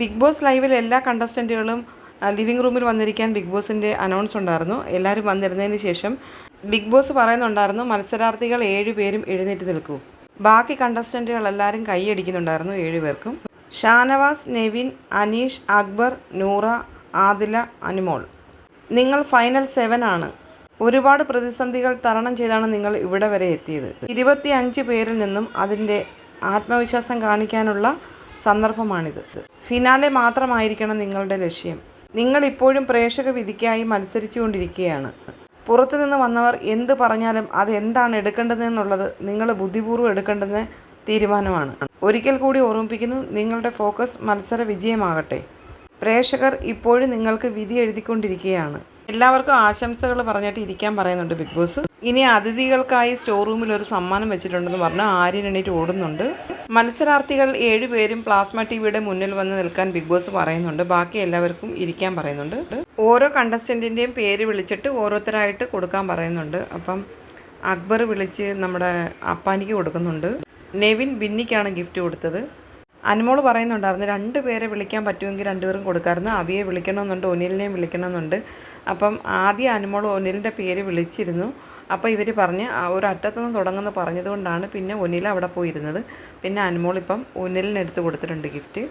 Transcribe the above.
Big boss ലൈവിൽ എല്ലാ കണ്ടസ്റ്റന്റുകളും living റൂമിൽ വന്നിരിക്കാൻ ബിഗ് ബോസിന്റെ അനൗൺസ് ഉണ്ടായിരുന്നു. എല്ലാവരും വന്നിരുന്നതിന് ശേഷം ബിഗ് ബോസ് പറയുന്നുണ്ടായിരുന്നു മത്സരാർത്ഥികൾ ഏഴ് പേരും എഴുന്നേറ്റ് നിൽക്കൂ. ബാക്കി കണ്ടസ്റ്റന്റുകൾ എല്ലാവരും കൈയടിക്കുന്നുണ്ടായിരുന്നു ഏഴ് പേർക്കും. ഷാനവാസ് നെവിൻ അനീഷ് അക്ബർ നൂറ ആദില അനുമോൾ. നിങ്ങൾ ഫൈനൽ സെവൻ ആണ്. ഒരുപാട് പ്രതിസന്ധികൾ തരണം ചെയ്താണ് നിങ്ങൾ ഇവിടെ വരെ എത്തിയത്. ഇരുപത്തി അഞ്ച് പേരിൽ നിന്നും അതിന്റെ ആത്മവിശ്വാസം കാണിക്കാനുള്ള സന്ദർഭമാണിത്. ഫിനാലെ മാത്രമായിരിക്കണം നിങ്ങളുടെ ലക്ഷ്യം. നിങ്ങൾ ഇപ്പോഴും പ്രേക്ഷക വിധിക്കായി മത്സരിച്ചുകൊണ്ടിരിക്കുകയാണ്. പുറത്തുനിന്ന് വന്നവർ എന്ത് പറഞ്ഞാലും അത് എന്താണ് എടുക്കേണ്ടതെന്നുള്ളത് നിങ്ങൾ ബുദ്ധിപൂർവം എടുക്കേണ്ടുന്ന തീരുമാനമാണ്. ഒരിക്കൽ കൂടി ഓർമ്മിപ്പിക്കുന്നു നിങ്ങളുടെ ഫോക്കസ് മത്സര വിജയമാകട്ടെ. പ്രേക്ഷകർ ഇപ്പോഴും നിങ്ങൾക്ക് വിധി എഴുതിക്കൊണ്ടിരിക്കുകയാണ്. എല്ലാവർക്കും ആശംസകൾ പറഞ്ഞിട്ട് ഇരിക്കാൻ പറയുന്നുണ്ട് ബിഗ് ബോസ്. ഇനി അതിഥികൾക്കായി സ്റ്റോർ റൂമിൽ ഒരു സമ്മാനം വെച്ചിട്ടുണ്ടെന്ന് പറഞ്ഞ് ആര്യൻ എണീറ്റ് ഓടുന്നുണ്ട്. മത്സരാർത്ഥികൾ ഏഴുപേരും പ്ലാസ്മ ടി വിയുടെ മുന്നിൽ വന്ന് നിൽക്കാൻ ബിഗ് ബോസ് പറയുന്നുണ്ട്. ബാക്കി എല്ലാവർക്കും ഇരിക്കാൻ പറയുന്നുണ്ട്. ഓരോ കണ്ടസ്റ്റന്റിന്റെയും പേര് വിളിച്ചിട്ട് ഓരോരുത്തരായിട്ട് കൊടുക്കാൻ പറയുന്നുണ്ട്. അപ്പം അക്ബർ വിളിച്ച് നമ്മുടെ അപ്പാനിക്ക് കൊടുക്കുന്നുണ്ട്. നെവിൻ ബിന്നിക്കാണ് ഗിഫ്റ്റ് കൊടുത്തത്. അനുമോൾ പറയുന്നുണ്ടായിരുന്നു രണ്ട് പേരെ വിളിക്കാൻ പറ്റുമെങ്കിൽ രണ്ടുപേരും കൊടുക്കാമായിരുന്നു അവിയെ വിളിക്കണമെന്നുണ്ട് ഒനിലിനെയും വിളിക്കണമെന്നുണ്ട്. അപ്പം ആദ്യം അനുമോൾ ഒനിലിന്റെ പേര് വിളിച്ചിരുന്നു. അപ്പോൾ ഇവർ പറഞ്ഞ് ഒരു അറ്റത്തുനിന്ന് തുടങ്ങുന്ന പറഞ്ഞതുകൊണ്ടാണ് പിന്നെ ഒനിൽ അവിടെ പോയിരുന്നത്. പിന്നെ അനുമോൾ ഇപ്പം ഒനിലിന് എടുത്ത് കൊടുത്തിട്ടുണ്ട് ഗിഫ്റ്റ്.